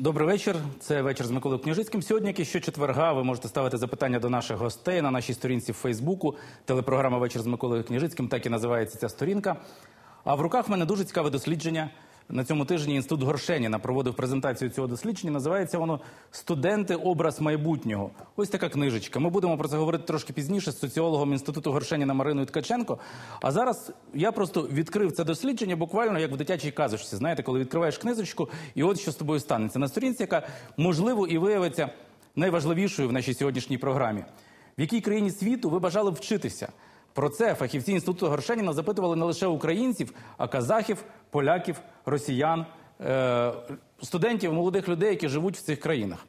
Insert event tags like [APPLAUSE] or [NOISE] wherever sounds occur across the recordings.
Добрий вечір. Це вечір з Миколою Княжицьким. Сьогодні, як і щочетверга, ви можете ставити запитання до наших гостей на нашій сторінці в Фейсбуку. Телепрограма Вечір з Миколою Княжицьким так і називається ця сторінка. А в руках в мене дуже цікаве дослідження. На цьому тижні інститут Горшеніна проводив презентацію цього дослідження. Називається воно Студенти образ майбутнього. Ось така книжечка. Ми будемо про це говорити трошки пізніше з соціологом інституту Горшеніна Мариною Ткаченко. А зараз я просто відкрив це дослідження буквально як в дитячій казочці. Знаєте, коли відкриваєш книжечку, і от що з тобою станеться на сторінці, яка можливо і виявиться найважливішою в нашій сьогоднішній програмі. В якій країні світу ви бажали вчитися? Про це фахівці інституту Горшеніна запитували не лише українців, а казахів, поляків, росіян, е- студентів, молодих людей, які живуть в цих країнах.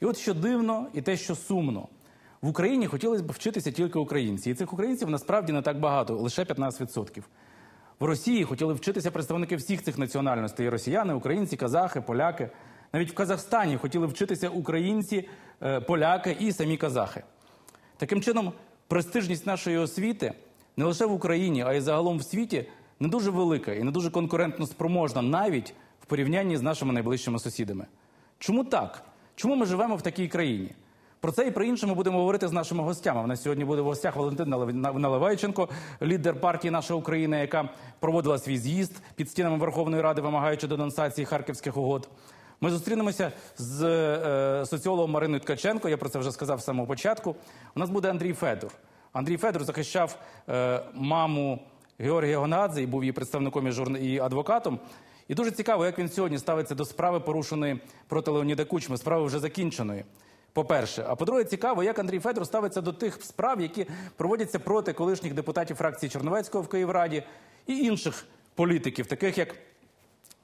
І от що дивно, і те, що сумно. В Україні хотілося б вчитися тільки українці. І цих українців насправді не так багато, лише 15%. В Росії хотіли вчитися представники всіх цих національностей: росіяни, українці, казахи, поляки. Навіть в Казахстані хотіли вчитися українці, е, поляки і самі казахи. Таким чином, престижність нашої освіти не лише в Україні, а й загалом в світі не дуже велика і не дуже конкурентно спроможна навіть в порівнянні з нашими найближчими сусідами. Чому так? Чому ми живемо в такій країні? Про це і про інше ми будемо говорити з нашими гостями. У нас сьогодні буде в гостях Валентина Налев- Наливайченко, лідер партії Наша Україна, яка проводила свій з'їзд під стінами Верховної Ради, вимагаючи денонсації харківських угод. Ми зустрінемося з е, соціологом Мариною Ткаченко. Я про це вже сказав з самого початку. У нас буде Андрій Федор. Андрій Федор захищав е, маму Георгія Гонадзе і був її представником і, журна... і адвокатом. І дуже цікаво, як він сьогодні ставиться до справи, порушеної проти Леоніда Кучми, справи вже закінченої. По-перше, а по-друге, цікаво, як Андрій Федор ставиться до тих справ, які проводяться проти колишніх депутатів фракції Чорновецького в Київраді і інших політиків, таких як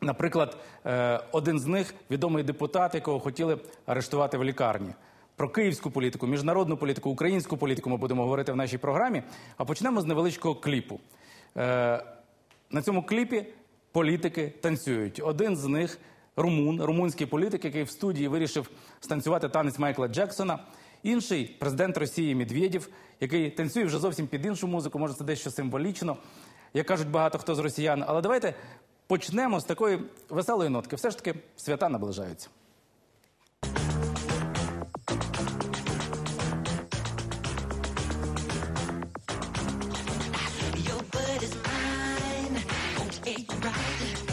Наприклад, е, один з них відомий депутат, якого хотіли арештувати в лікарні. Про київську політику, міжнародну політику, українську політику ми будемо говорити в нашій програмі. А почнемо з невеличкого кліпу. Е, На цьому кліпі політики танцюють. Один з них румун, румунський політик, який в студії вирішив станцювати танець Майкла Джексона. Інший президент Росії Медведєв, який танцює вже зовсім під іншу музику, може це дещо символічно, як кажуть багато хто з росіян. Але давайте почнемо з такої веселої нотки. Все ж таки свята наближаються. Your word is mine, won't take right.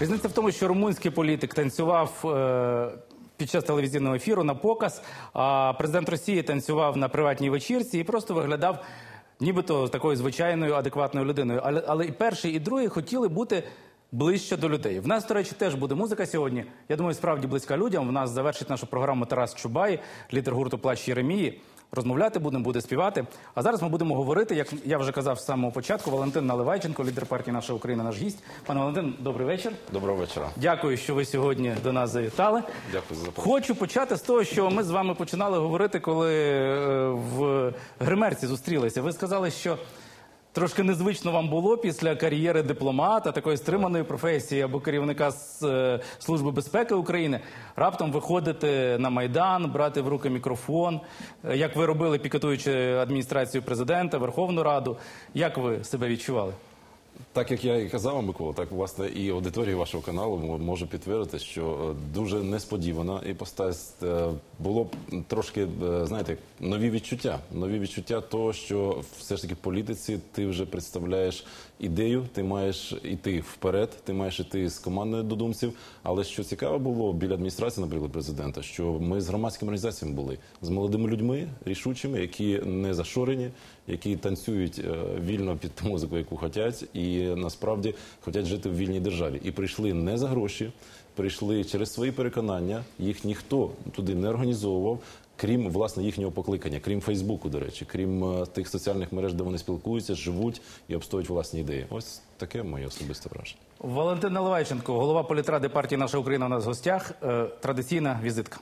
Різниця в тому, що румунський політик танцював е, під час телевізійного ефіру на показ, а президент Росії танцював на приватній вечірці і просто виглядав нібито такою звичайною адекватною людиною. Але, але і перший, і другий хотіли бути ближче до людей. В нас, до речі, теж буде музика сьогодні. Я думаю, справді близька людям. В нас завершить нашу програму Тарас Чубай, лідер гурту Плач Єремії. Розмовляти будемо, буде співати. А зараз ми будемо говорити, як я вже казав з самого початку. Валентин Наливайченко, лідер партії Наша Україна, наш гість. Пане Валентин, добрий вечір. Доброго вечора. Дякую, що ви сьогодні до нас завітали. Дякую за запрошення. Хочу почати з того, що ми з вами починали говорити, коли е, в гримерці зустрілися. Ви сказали, що трошки незвично вам було після кар'єри дипломата, такої стриманої професії або керівника е, Служби безпеки України, раптом виходити на майдан, брати в руки мікрофон, е, як ви робили, пікетуючи адміністрацію президента, Верховну Раду. Як ви себе відчували? Так як я і казав, Микола, так власне і аудиторія вашого каналу може підтвердити, що е, дуже несподівана іпостась е, було б трошки, е, знаєте, нові відчуття. Нові відчуття того, що все ж таки в політиці ти вже представляєш ідею, ти маєш іти вперед, ти маєш іти з командою додумців. Але що цікаво було біля адміністрації, наприклад, президента, що ми з громадськими організаціями були з молодими людьми, рішучими, які не зашорені, які танцюють е, вільно під ту музику, яку хочуть, і насправді хочуть жити в вільній державі. І прийшли не за гроші, прийшли через свої переконання. Їх ніхто туди не організовував. Крім власне їхнього покликання, крім Фейсбуку, до речі, крім е, тих соціальних мереж, де вони спілкуються, живуть і обстоюють власні ідеї. Ось таке моє особисте враження. Валентин Наливайченко, голова політради партії Наша Україна у нас в гостях. Е, Традиційна візитка.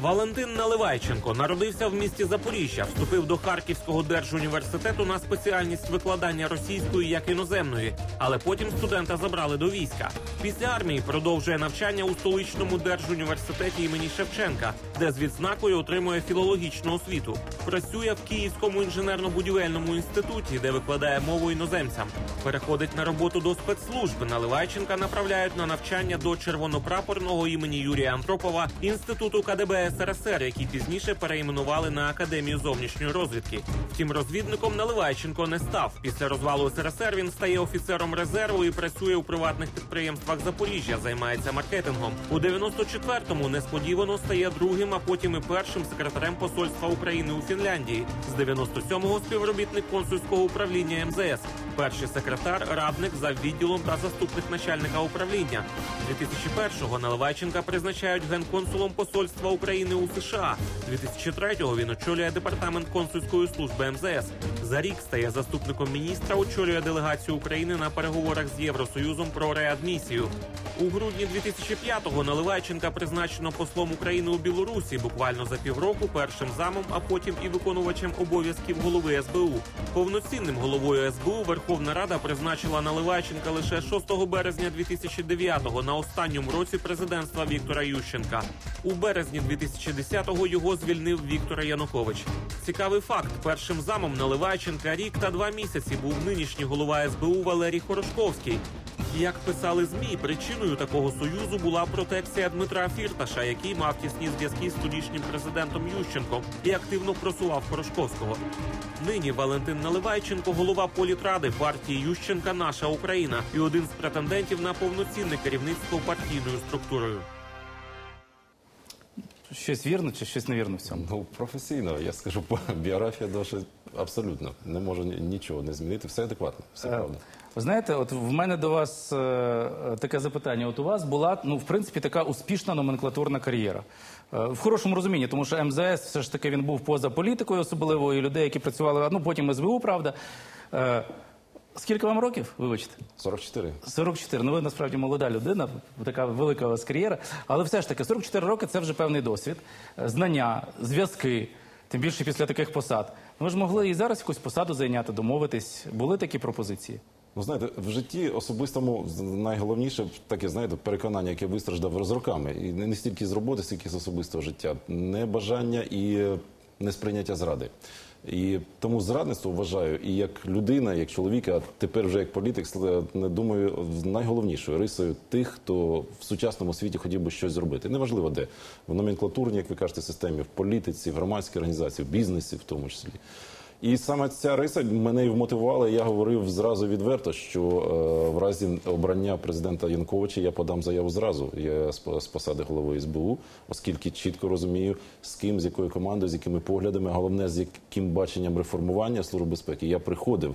Валентин Наливайченко народився в місті Запоріжжя, вступив до Харківського держуніверситету на спеціальність викладання російської як іноземної, але потім студента забрали до війська. Після армії продовжує навчання у столичному держуніверситеті імені Шевченка, де з відзнакою отримує філологічну освіту. Працює в Київському інженерно-будівельному інституті, де викладає мову іноземцям. Переходить на роботу до спецслужб. Наливайченка направляють на навчання до червонопрапорного імені Юрія Антропова інституту КДБ СРСР, який пізніше переіменували на Академію зовнішньої розвідки. Втім, розвідником Наливайченко не став. Після розвалу СРСР він стає офіцером резерву і працює у приватних підприємствах Запоріжжя. Займається маркетингом. У 94-му несподівано стає другим, а потім і першим секретарем посольства України у Фінляндії. З 97-го співробітник консульського управління МЗС. Перший секретар, радник за відділом та заступник начальника управління. 2001-го Наливайченка призначають генконсулом посольства України у США. 2003-го він очолює департамент консульської служби МЗС. За рік стає заступником міністра, очолює делегацію України на переговорах з Євросоюзом про реадмісію. У грудні 2005-го Наливайченка призначено послом України у Білорусі буквально за півроку першим замом, а потім і виконувачем обов'язків голови СБУ. Повноцінним головою СБУ Верховна Рада призначила Наливайченка лише 6 березня 2009-го на останньому році президентства Віктора Ющенка. У березні 2010-го його звільнив Віктор Янукович. Цікавий факт: першим замом Наливайченка рік та два місяці був нинішній голова СБУ Валерій Хорошковський. Як писали змі, причиною такого союзу була протекція Дмитра Фірташа, який мав тісні зв'язки з тодішнім президентом Ющенком і активно просував Порошковського. Нині Валентин Наливайченко, голова політради партії Ющенка Наша Україна і один з претендентів на повноцінне керівництво партійною структурою. Щось вірно чи щось невірно в цьому? Ну, професійно, я скажу, [LAUGHS] біографія досить абсолютно не може нічого не змінити. Все адекватно, все правда. Ви знаєте, от в мене до вас е, е, таке запитання. От у вас була, ну, в принципі, така успішна номенклатурна кар'єра. Е, в хорошому розумінні, тому що МЗС все ж таки він був поза політикою, особливо і людей, які працювали, ну потім СБУ, правда. Е, скільки вам років, вибачте? 44. 44. Ну ви насправді молода людина, така велика у вас кар'єра. Але все ж таки, 44 роки це вже певний досвід, е, знання, зв'язки, тим більше після таких посад. Ви ж могли і зараз якусь посаду зайняти, домовитись. Були такі пропозиції? Ну, знаєте, в житті особистому найголовніше таке, знаєте, переконання, яке вистраждав з роками, і не не стільки з роботи, стільки з особистого життя, небажання і е, несприйняття зради. І тому зрадництво вважаю і як людина, як чоловік, а тепер вже як політик, с- думаю, найголовнішою рисою тих, хто в сучасному світі хотів би щось зробити. Неважливо де в номенклатурній, як ви кажете, системі, в політиці, в громадській організації, в бізнесі, в тому числі. І саме ця риса мене і вмотивувала. Я говорив зразу відверто, що е, в разі обрання президента Янковича я подам заяву зразу. Я з, з посади голови СБУ, оскільки чітко розумію, з ким, з якою командою, з якими поглядами, головне з яким баченням реформування служби безпеки. Я приходив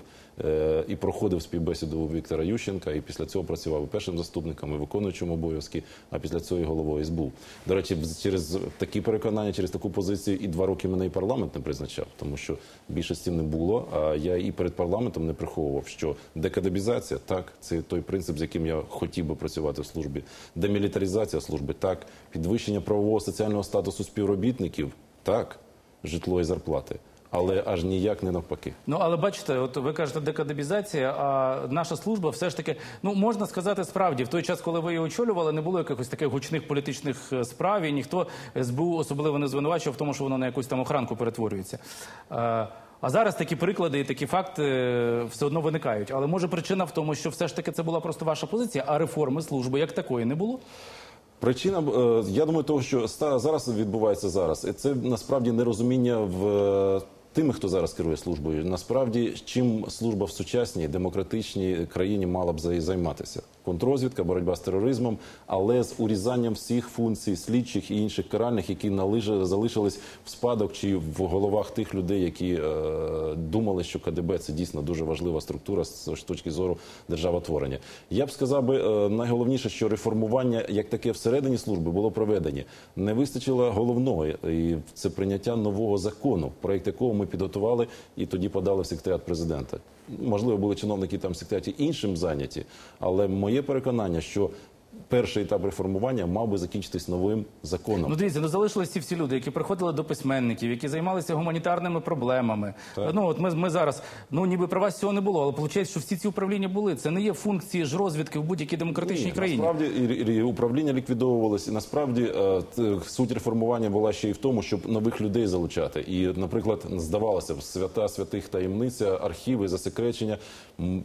і проходив співбесіду у Віктора Ющенка, і після цього працював і першим заступником, і виконуючим обов'язки, а після цього і головою СБУ. До речі, через такі переконання, через таку позицію і два роки мене і парламент не призначав, тому що більшості не було. А я і перед парламентом не приховував, що декадебізація так, це той принцип, з яким я хотів би працювати в службі. Демілітаризація служби так, підвищення правового соціального статусу співробітників так, житло і зарплати. Але аж ніяк не навпаки. Ну але бачите, от ви кажете декадебізація, а наша служба все ж таки, ну можна сказати, справді в той час, коли ви її очолювали, не було якихось таких гучних політичних е, справ, і ніхто СБУ особливо не звинувачував в тому, що воно на якусь там охранку перетворюється. Е, А зараз такі приклади і такі факти е, все одно виникають. Але може причина в тому, що все ж таки це була просто ваша позиція, а реформи служби як такої не було. Причина, я думаю, того, що зараз відбувається зараз, це насправді нерозуміння в тими, хто зараз керує службою. Насправді, чим служба в сучасній демократичній країні мала б зай- займатися? Контррозвідка, боротьба з тероризмом, але з урізанням всіх функцій слідчих і інших каральних, які належали, залишились в спадок чи в головах тих людей, які е, думали, що КДБ це дійсно дуже важлива структура з точки зору державотворення. Я б сказав би е, найголовніше, що реформування як таке всередині служби було проведені. Не вистачило головного, і це прийняття нового закону, проект якого ми підготували і тоді подали в секретаріат президента. Можливо, були чиновники там в секретаріаті іншим зайняті, але моє переконання, що перший етап реформування мав би закінчитись новим законом. Ну дивіться, ну залишились ці всі люди, які приходили до письменників, які займалися гуманітарними проблемами. Ну от ми, ми зараз, ну ніби про вас цього не було, але виходить, що всі ці управління були. Це не є функції ж розвідки в будь-якій демократичній Ні, країні. Насправді і, і управління ліквідовувалось, і насправді е, суть реформування була ще й в тому, щоб нових людей залучати. І, наприклад, здавалося б, свята святих таємниця, архіви, засекречення.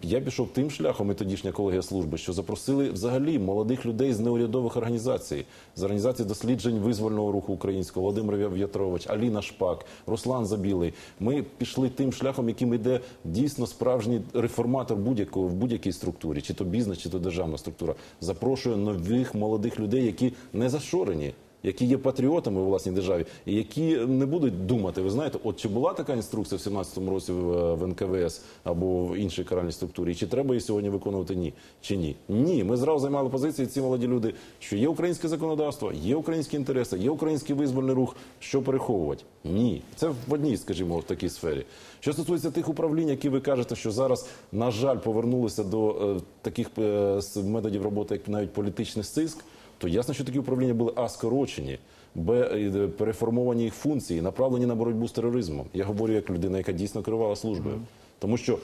Я пішов тим шляхом, і тодішня колегія служби, що запросили взагалі молодих людей з неурядових організацій, з організації досліджень визвольного руху українського, Володимир В'ятрович, Аліна Шпак, Руслан Забілий. Ми пішли тим шляхом, яким йде дійсно справжній реформатор будь-якого в будь-якій структурі, чи то бізнес, чи то державна структура. Запрошує нових молодих людей, які не зашорені. Які є патріотами у власній державі, і які не будуть думати, ви знаєте, от чи була така інструкція в 17-му році в, в НКВС або в іншій каральній структурі, чи треба її сьогодні виконувати ні чи ні? Ні, ми зразу займали позиції. Ці молоді люди, що є українське законодавство, є українські інтереси, є український визвольний рух. Що переховувати? Ні, це в одній, скажімо, в такій сфері. Що стосується тих управлінь, які ви кажете, що зараз на жаль повернулися до е, таких е, методів роботи, як навіть політичний стиск то ясно, що такі управління були а скорочені, б е, переформовані їх функції, направлені на боротьбу з тероризмом. Я говорю як людина, яка дійсно керувала службою, тому що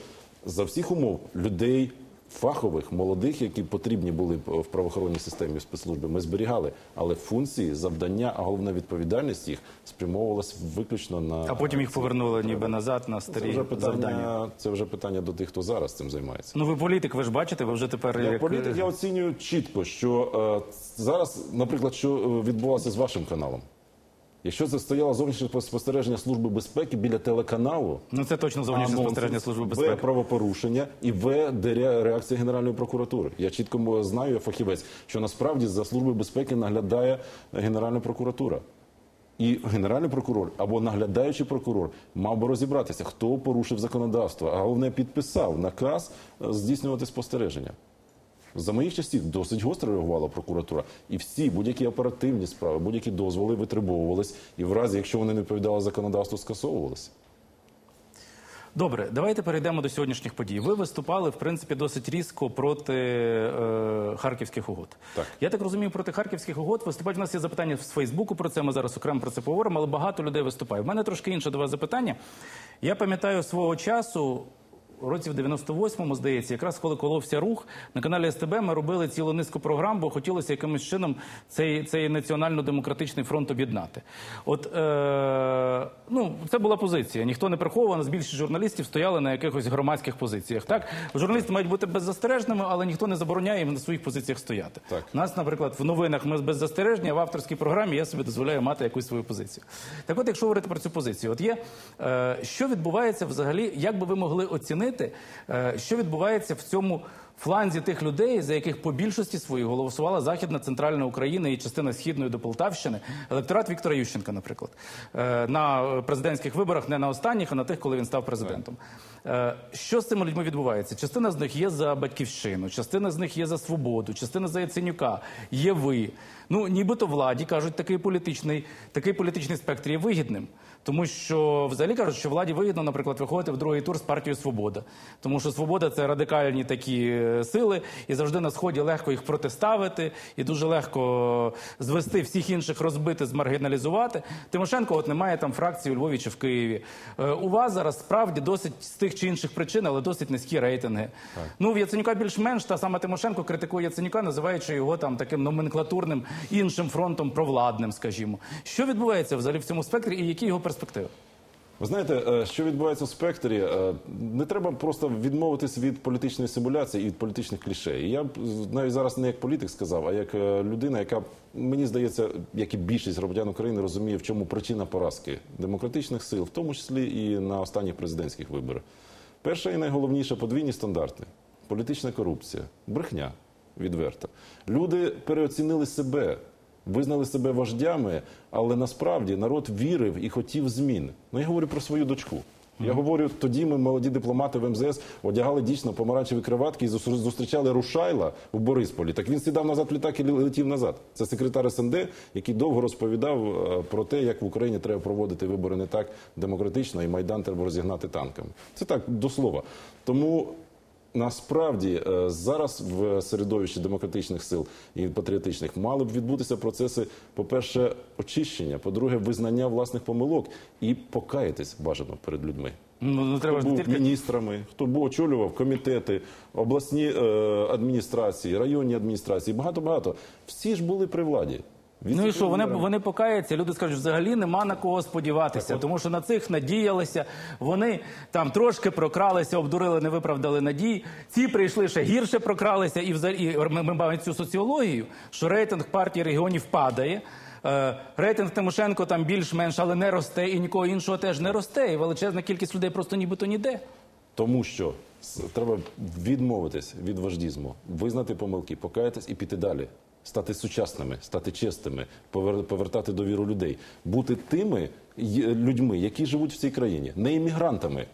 за всіх умов людей. Фахових, молодих, які потрібні були в правоохоронній системі спецслужби, ми зберігали, але функції, завдання, а головна відповідальність їх спрямовувалась виключно на А потім їх повернули ніби назад на це старі вже завдання. Це вже питання до тих, хто зараз цим займається. Ну ви політик, ви ж бачите, ви вже тепер Я як... політик я оцінюю чітко, що е, зараз, наприклад, що е, відбувалося з вашим каналом. Якщо це стояло зовнішнє спостереження служби безпеки біля телеканалу, Ну це точно зовнішнє анонси, спостереження служби В безпеки. правопорушення і В де реакція Генеральної прокуратури. Я чітко знаю, я фахівець, що насправді за службою безпеки наглядає Генеральна прокуратура. І генеральний прокурор або наглядаючий прокурор мав би розібратися, хто порушив законодавство, а головне підписав наказ е, здійснювати спостереження. За моїх часів досить гостро реагувала прокуратура, і всі будь-які оперативні справи, будь-які дозволи витребовувались, і в разі, якщо вони не відповідали законодавству, скасовувалися. Добре, давайте перейдемо до сьогоднішніх подій. Ви виступали в принципі досить різко проти е, харківських угод. Так. Я так розумію, проти харківських угод виступають. У нас є запитання з Фейсбуку про це. Ми зараз окремо про це поговоримо, але багато людей виступає. У мене трошки інше до вас запитання. Я пам'ятаю свого часу. Році в 98-му, здається, якраз коли коловся рух на каналі СТБ, ми робили цілу низку програм, бо хотілося якимось чином цей, цей національно-демократичний фронт об'єднати. От е, ну, це була позиція. Ніхто не приховував, нас більшість журналістів стояли на якихось громадських позиціях. Так, журналісти мають бути беззастережними, але ніхто не забороняє їм на своїх позиціях стояти. Так. У нас, наприклад, в новинах ми без застереження, а в авторській програмі я собі дозволяю мати якусь свою позицію. Так от, якщо говорити про цю позицію, от є е, що відбувається взагалі, як би ви могли оцінити, е, що відбувається в цьому фланзі тих людей, за яких по більшості своїй голосувала Західна Центральна Україна і частина східної до Полтавщини, електорат Віктора Ющенка, наприклад, е, на президентських виборах, не на останніх, а на тих, коли він став президентом. Е, Що з цими людьми відбувається? Частина з них є за батьківщину, частина з них є за свободу, частина за Яценюка, є ви. Ну, нібито владі кажуть, такий політичний, такий політичний спектр є вигідним. Тому що взагалі кажуть, що владі вигідно, наприклад, виходити в другий тур з партією Свобода. Тому що свобода це радикальні такі е, сили, і завжди на сході легко їх протиставити, і дуже легко звести всіх інших, розбити, змаргіналізувати. Тимошенко, от немає там фракції у Львові чи в Києві. Е, У вас зараз справді досить з тих чи інших причин, але досить низькі рейтинги. Ну в Яценюка більш-менш та сама Тимошенко критикує Яценюка, називаючи його там таким номенклатурним іншим фронтом провладним, скажімо. Що відбувається взагалі в цьому спектрі, і які його перспективи? Ви знаєте, е, що відбувається в спектрі? Е, Не треба просто відмовитись від політичної симуляції і від політичних клішей. Я б навіть зараз не як політик сказав, а як е, людина, яка мені здається, як і більшість громадян України розуміє, в чому причина поразки демократичних сил, в тому числі і на останніх президентських виборах. Перше і найголовніше подвійні стандарти, політична корупція, брехня відверта. Люди переоцінили себе. Визнали себе вождями, але насправді народ вірив і хотів змін. Ну я говорю про свою дочку. Я говорю, тоді ми, молоді дипломати в МЗС, одягали дійсно помаранчеві криватки і зустрічали Рушайла у Борисполі. Так він сідав назад в літак і летів назад. Це секретар СНД, який довго розповідав е, про те, як в Україні треба проводити вибори не так демократично, і майдан треба розігнати танками. Це так до слова. Тому Насправді е, зараз в середовищі демократичних сил і патріотичних мали б відбутися процеси, по-перше, очищення, по-друге, визнання власних помилок і покаятись бажано перед людьми. Ну, ну треба Хто був тільки міністрами, хто був очолював комітети, обласні е, адміністрації, районні адміністрації, багато багато. Всі ж були при владі. Ну і що, вони, вони покаються, люди скажуть, взагалі нема на кого сподіватися, тому що на цих надіялися, вони там трошки прокралися, обдурили, не виправдали надій. Ці прийшли ще гірше прокралися, і взагалі і ми, ми маємо цю соціологію, що рейтинг партії регіонів падає. Е, рейтинг Тимошенко там більш-менш, але не росте, і нікого іншого теж не росте. І величезна кількість людей просто нібито ніде. Тому що треба відмовитись від вождізму, визнати помилки, покаятись і піти далі. Стати сучасними, стати чесними, повертати довіру людей, бути тими людьми, які живуть в цій країні, не іммігрантами.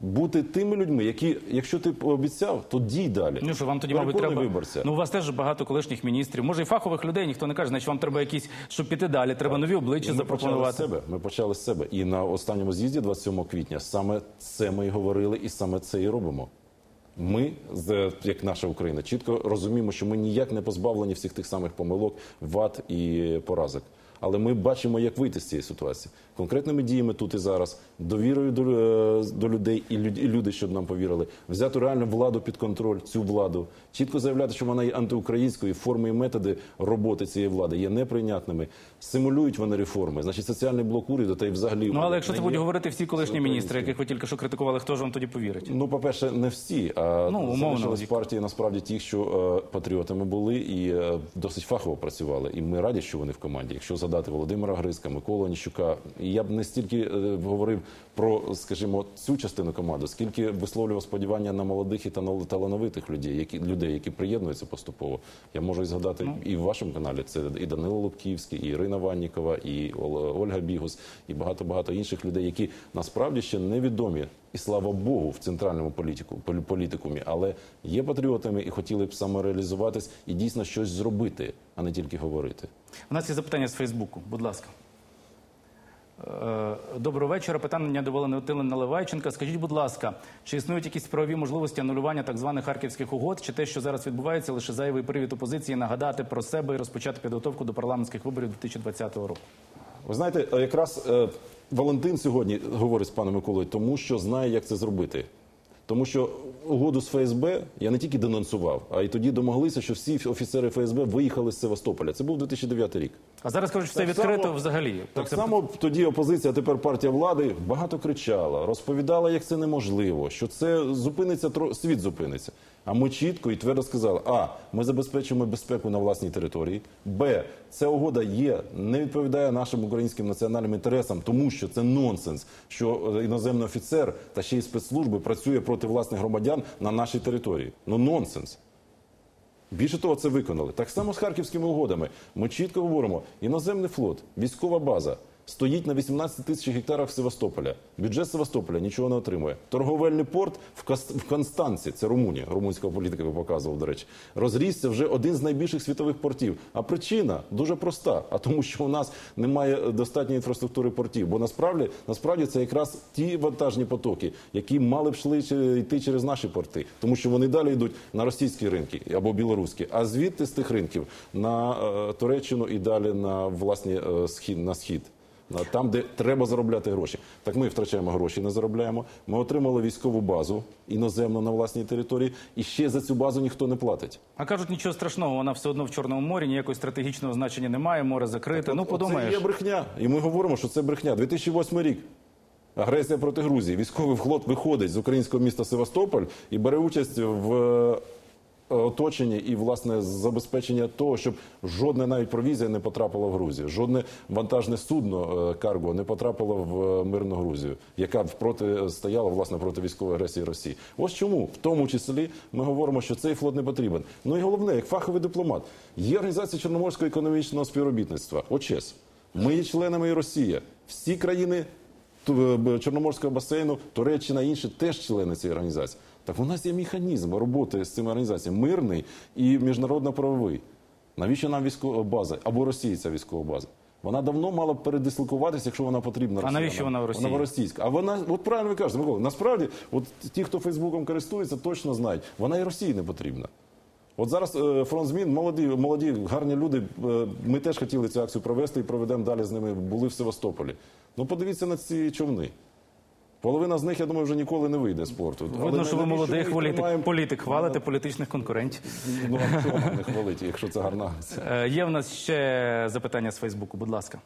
Бути тими людьми, які, якщо ти обіцяв, то дій далі. Ну що вам тоді, мабуть, треба виборця. Ну у вас теж багато колишніх міністрів. Може, і фахових людей ніхто не каже, значить вам треба якісь, щоб піти далі. Треба нові обличчя Ми почали з запропонувати. себе. Ми почали з себе. І на останньому з'їзді, 27 квітня, саме це ми і говорили, і саме це і робимо. Ми, як наша Україна, чітко розуміємо, що ми ніяк не позбавлені всіх тих самих помилок, вад і поразок. Але ми бачимо, як вийти з цієї ситуації конкретними діями тут і зараз, довірою до, е, до людей і люд- і люди, щоб нам повірили, взяти реально владу під контроль, цю владу, чітко заявляти, що вона є антиукраїнською, форми і методи роботи цієї влади є неприйнятними. Симулюють вони реформи. Значить, соціальний блок уряду та й взагалі Ну але якщо це будуть говорити всі колишні міністри, яких ви тільки що критикували, хто ж вам тоді повірить? Ну, по-перше, не всі, а Ну, умовно, залишились партії насправді ті, що е, патріотами були і е, досить фахово працювали. І ми раді, що вони в команді. Якщо згадати Володимира Грицька, Миколу Оніщука, і я б не стільки е, говорив про, скажімо, цю частину команди, скільки висловлював сподівання на молодих і тал- талановитих людей, які людей, які приєднуються поступово. Я можу і згадати Ну. і в вашому каналі. Це і Данило Лубківський, і Ірина Ваннікова, і Ол- Ольга Бігус, і багато багато інших людей, які насправді ще невідомі. І слава Богу, в центральному політику, полі- політикумі, але є патріотами і хотіли б самореалізуватись і дійсно щось зробити, а не тільки говорити. У нас є запитання з Фейсбуку. Будь ласка. Е, Доброго вечора. Питання до Валентини Наливайченка. Скажіть, будь ласка, чи існують якісь правові можливості анулювання так званих харківських угод, чи те, що зараз відбувається, лише зайвий привід опозиції нагадати про себе і розпочати підготовку до парламентських виборів 2020 року? Ви знаєте, е, якраз е, Валентин сьогодні говорить з паном Миколою, тому що знає, як це зробити. Тому що угоду з ФСБ я не тільки денонсував, а й тоді домоглися, що всі офіцери ФСБ виїхали з Севастополя. Це був 2009 рік. А зараз кажуть, що це Так відкрито само- взагалі. Так Тобто само тоді опозиція, тепер партія влади багато кричала, розповідала, як це неможливо, що це зупиниться світ зупиниться. А ми чітко і твердо сказали: а ми забезпечуємо безпеку на власній території. Б. Ця угода є, не відповідає нашим українським національним інтересам, тому що це нонсенс, що е, іноземний офіцер та ще й спецслужби працює проти власних громадян на нашій території. Ну нонсенс. Більше того, це виконали. Так само з харківськими угодами. Ми чітко говоримо: іноземний флот, військова база стоїть на 18 тисяч гектарах Севастополя. Бюджет Севастополя нічого не отримує. Торговельний порт в, Констанці, це Румунія, румунська політика показував, до речі, розрісся вже один з найбільших світових портів. А причина дуже проста: а тому, що у нас немає достатньої інфраструктури портів. Бо насправді, насправді це якраз ті вантажні потоки, які мали б йшли чи- йти через наші порти, тому що вони далі йдуть на російські ринки або білоруські, а звідти з тих ринків на е, Туреччину і далі на власні е, схід на схід. Там, де треба заробляти гроші, так ми втрачаємо гроші, не заробляємо. Ми отримали військову базу іноземну на власній території, і ще за цю базу ніхто не платить. А кажуть, нічого страшного, вона все одно в Чорному морі, ніякого стратегічного значення немає, море закрите. ну От- подумаєш. Це є брехня, і ми говоримо, що це брехня. 2008 рік. Агресія проти Грузії. Військовий флот виходить з українського міста Севастополь і бере участь в е, оточенні і власне забезпечення того, щоб жодна навіть провізія не потрапила в Грузію, жодне вантажне судно е, карго не потрапило в е, мирну Грузію, яка проти стояла власне проти військової агресії Росії. Ось чому в тому числі ми говоримо, що цей флот не потрібен. Ну і головне, як фаховий дипломат, є організація Чорноморського економічного співробітництва ОЧЕС. Ми є членами і Росія. Всі країни Чорноморського басейну, Туреччина інші теж члени цієї організації. Так у нас є механізм роботи з цими організаціями мирний і міжнародно-правовий. Навіщо нам військова база або Росії ця військова база? Вона давно мала б передислокуватися, якщо вона потрібна. А навіщо вона в Росії? Вона російська. А вона, от правильно ви кажете, Микола, насправді, от ті, хто Фейсбуком користується, точно знають, вона і Росії не потрібна. От зараз е, фронт змін, молоді, молоді, гарні люди. е, Ми теж хотіли цю акцію провести і проведемо далі з ними. Були в Севастополі. Ну подивіться на ці човни. Половина з них, я думаю, вже ніколи не вийде з порту. Але Видно, що ви молодий хвалите, тримаємо? політик, хвалите політичних конкурентів. Ну не хвалити, якщо це гарна? Е, Є в нас ще запитання з Фейсбуку, будь ласка.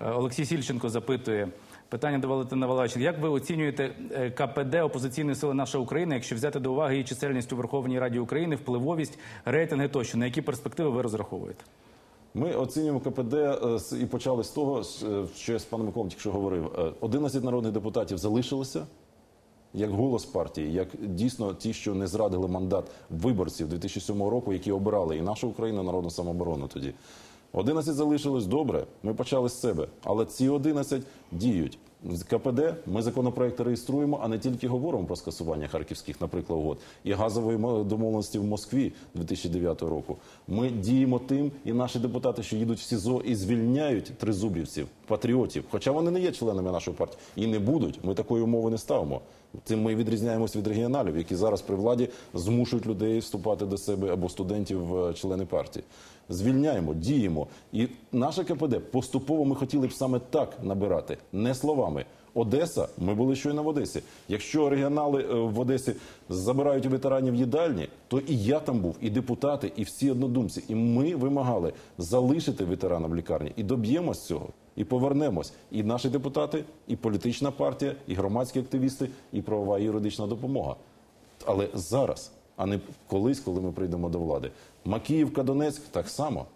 Е, Олексій Сільченко запитує. Питання до Валентина Валерійовича. Як ви оцінюєте е, КПД опозиційної сили наша Україна, якщо взяти до уваги її чисельність у Верховній Раді України, впливовість, рейтинги тощо? На які перспективи ви розраховуєте? Ми оцінюємо КПД е, і почали з того, е, що я з паном Миколом тільки що говорив. Е, 11 народних депутатів залишилося. Як голос партії, як дійсно ті, що не зрадили мандат виборців 2007 року, які обирали і нашу Україну, народну самооборону тоді. 11 залишилось добре. Ми почали з себе, але ці 11 діють. КПД ми законопроекти реєструємо, а не тільки говоримо про скасування харківських, наприклад, угод і газової мо- домовленості в Москві 2009 року. Ми діємо тим, і наші депутати, що їдуть в СІЗО і звільняють тризубівців, патріотів, хоча вони не є членами нашої партії і не будуть. Ми такої умови не ставимо. Цим ми відрізняємось від регіоналів, які зараз при владі змушують людей вступати до себе або студентів в члени партії. Звільняємо, діємо. І наше КПД поступово ми хотіли б саме так набирати, не словами. Одеса, ми були щойно в Одесі. Якщо регіонали е, в Одесі забирають ветеранів їдальні, то і я там був, і депутати, і всі однодумці. І ми вимагали залишити ветерана в лікарні і доб'ємось цього. І повернемось. І наші депутати, і політична партія, і громадські активісти, і правова юридична допомога. Але зараз, а не колись, коли ми прийдемо до влади. Макіївка, Донецьк так само.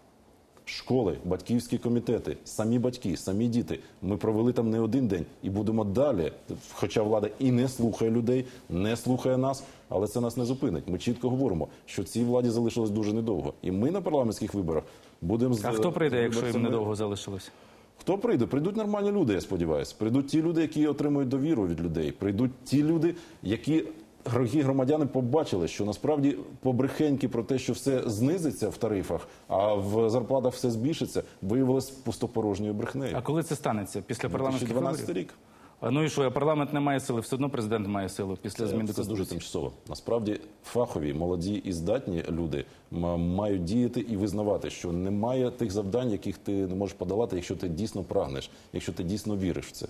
Школи, батьківські комітети, самі батьки, самі діти. Ми провели там не один день і будемо далі. Хоча влада і не слухає людей, не слухає нас, але це нас не зупинить. Ми чітко говоримо, що цій владі залишилось дуже недовго. І ми на парламентських виборах будемо з А хто прийде, якщо їм недовго залишилось? Хто прийде? Прийдуть нормальні люди, я сподіваюся. Прийдуть ті люди, які отримують довіру від людей. Прийдуть ті люди, які грогі громадяни побачили, що насправді побрехеньки про те, що все знизиться в тарифах, а в зарплатах все збільшиться, виявилось пустопорожньою брехнею. А коли це станеться? Після парламентських 2012 виборів? рік. Ну і що, парламент не має сили, все одно президент має силу після змін до Це дуже тимчасово. Насправді фахові, молоді і здатні люди мають діяти і визнавати, що немає тих завдань, яких ти не можеш подолати, якщо ти дійсно прагнеш, якщо ти дійсно віриш в це.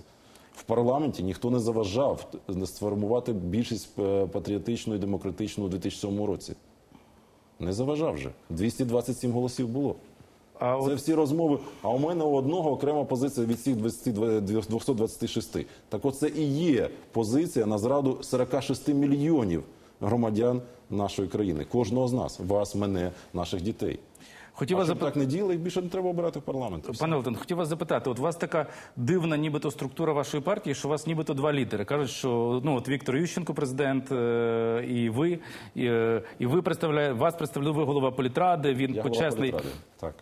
В парламенті ніхто не заважав сформувати більшість е, патріотичну і демократичну у 2007 році. Не заважав вже. 227 голосів було. А Це от всі розмови. А у мене у одного окрема позиція від всіх 20 226. Так оце і є позиція на зраду 46 мільйонів громадян нашої країни. Кожного з нас, вас, мене, наших дітей. Хотів А вас запитати. так не діяли, їх більше не треба обирати в парламент. Пане Олтон, хотів вас запитати, от у вас така дивна нібито структура вашої партії, що у вас нібито два лідери. Кажуть, що ну от Віктор Ющенко, президент, е, і ви, і, е, і ви представляє, вас представляє ви голова політради, він Я голова почесний. політради. Так.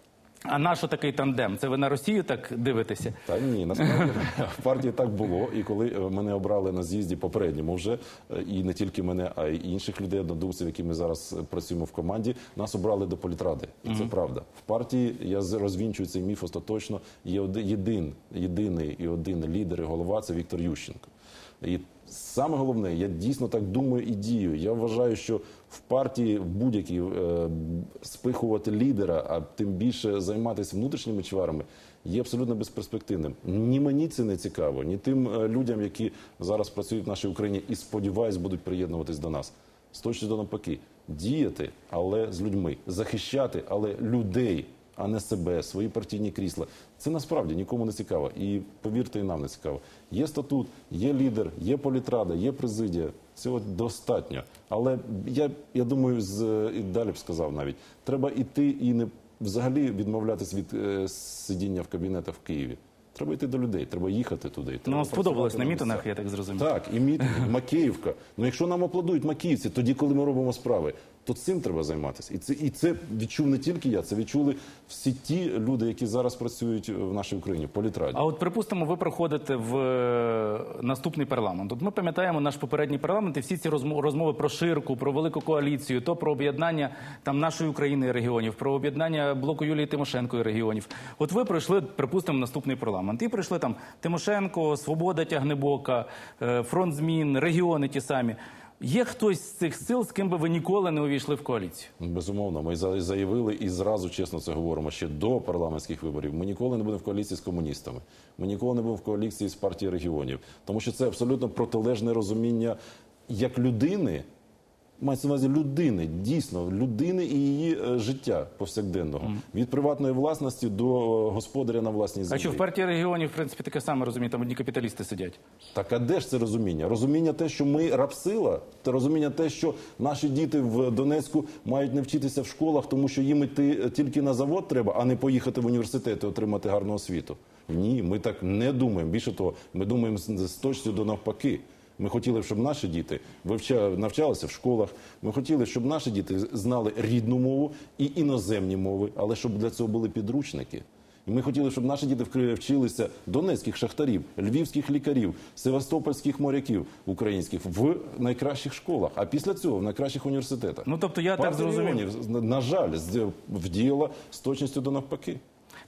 А на що такий тандем? Це ви на Росію так дивитеся? Та ні, насправді в партії так було. І коли е, мене обрали на з'їзді попередньому вже, е, і не тільки мене, а й інших людей, однодумців, які ми зараз е, працюємо в команді, нас обрали до політради. І це правда. В партії я розвінчую цей міф остаточно. Є один єдиний і один лідер і голова це Віктор Ющенко. І саме головне, я дійсно так думаю і дію. Я вважаю, що в партії будь-якій е, спихувати лідера, а тим більше займатися внутрішніми чварами, є абсолютно безперспективним. Ні мені це не цікаво, ні тим е, людям, які зараз працюють в нашій Україні і сподіваюсь, будуть приєднуватись до нас. З точки до навпаки, діяти, але з людьми, захищати, але людей, а не себе, свої партійні крісла. Це насправді нікому не цікаво. І повірте, і нам не цікаво. Є статут, є лідер, є політрада, є президія. Цього достатньо. Але я, я думаю, з і далі б сказав навіть, треба іти і не взагалі відмовлятись від е, сидіння в кабінетах в Києві. Треба йти до людей, треба їхати туди. Ну, треба вам сподобалось на місцях. я так зрозумів. Так, і мітинги, [LAUGHS] Макеївка. Ну якщо нам аплодують макіївці, тоді, коли ми робимо справи, то цим треба займатися. І це, і це відчув не тільки я, це відчули всі ті люди, які зараз працюють в нашій Україні, в політраді. А от припустимо, ви проходите в е, наступний парламент. От ми пам'ятаємо наш попередній парламент і всі ці розмо- розмови про ширку, про велику коаліцію, то про об'єднання там нашої України і регіонів, про об'єднання блоку Юлії Тимошенко і регіонів. От ви пройшли, припустимо, наступний парламент. І прийшли там Тимошенко, Свобода Тягнебока, е, фронт змін, регіони ті самі. Є хтось з цих сил, з ким би ви ніколи не увійшли в коаліцію? Безумовно, ми за- заявили і зразу чесно це говоримо ще до парламентських виборів. Ми ніколи не будемо в коаліції з комуністами. Ми ніколи не будемо в коаліції з партією регіонів, тому що це абсолютно протилежне розуміння як людини. Мається на увазі людини, дійсно людини і її е, життя повсякденного від приватної власності до е, господаря на власній А землі. що в партії регіонів, в принципі, таке саме розуміє, там одні капіталісти сидять. Так а де ж це розуміння? Розуміння те, що ми рабсила, та розуміння те, що наші діти в Донецьку мають не вчитися в школах, тому що їм іти тільки на завод треба, а не поїхати в університет і отримати гарну освіту. Ні, ми так не думаємо. Більше того, ми думаємо з з точністю до навпаки. Ми хотіли, щоб наші діти вивча- навчалися в школах. Ми хотіли, щоб наші діти знали рідну мову і іноземні мови, але щоб для цього були підручники. І ми хотіли, щоб наші діти вчилися донецьких шахтарів, львівських лікарів, севастопольських моряків українських в найкращих школах, а після цього в найкращих університетах. Ну тобто я так зрозумів. на- жаль, вдіяла з точністю до навпаки.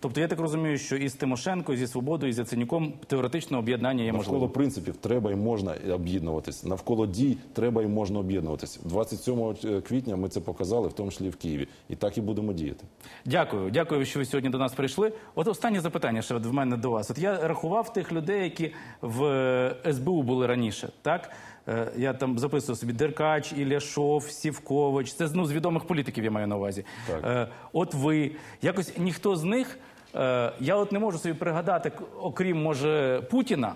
Тобто я так розумію, що і з Тимошенко, і зі Свободою, і з Яценюком теоретично об'єднання є Навколо можливим. принципів треба і можна об'єднуватись. Навколо дій треба і можна об'єднуватись. 27 квітня ми це показали, в тому числі в Києві. І так і будемо діяти. Дякую, дякую, що ви сьогодні до нас прийшли. От останнє запитання ще в мене до вас. От я рахував тих людей, які в е, СБУ були раніше. Так Е, я там записував собі Деркач, Ілляшов, Сівкович. Це ну, з відомих політиків я маю на увазі. Так. Е, От ви якось ніхто з них. Е, Я от не можу собі пригадати, окрім може Путіна.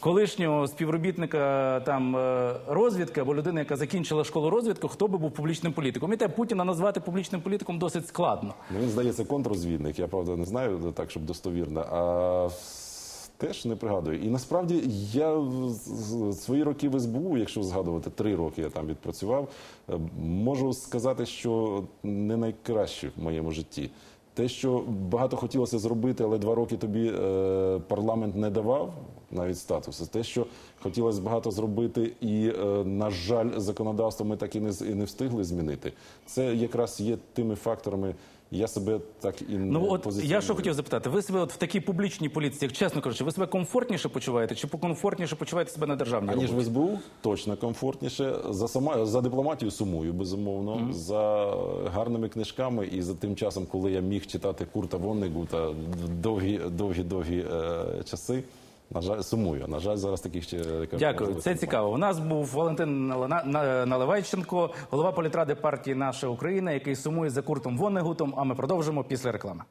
Колишнього співробітника там е, розвідки або людини, яка закінчила школу розвідку, хто би був публічним політиком. І те Путіна назвати публічним політиком досить складно. Ну, він здається контррозвідник. Я правда не знаю так, щоб достовірно. А теж не пригадую. І насправді я свої роки в СБУ, якщо згадувати, три роки я там відпрацював, е, можу сказати, що не найкраще в моєму житті. Те, що багато хотілося зробити, але два роки тобі е, парламент не давав навіть статусу. Те, що хотілося багато зробити, і, е, на жаль, законодавство ми так і не, і не встигли змінити. Це якраз є тими факторами. Я себе так і не Ну от я що хотів запитати, ви себе от в такій публічній політиці, як чесно кажучи, ви себе комфортніше почуваєте чи покомфортніше почуваєте себе на державній Аніж в роботі? СБУ точно комфортніше. За сама за дипломатію сумую, безумовно, за гарними книжками і за тим часом, коли я міг читати Курта Воннегута довгі, довгі, довгі е, часи. На жаль, сумую. На жаль, зараз таких ще кажу, Дякую, це цікаво. У нас був Валентин Наливайченко, голова політради партії Наша Україна, який сумує за Куртом Воннегутом. А ми продовжимо після реклами.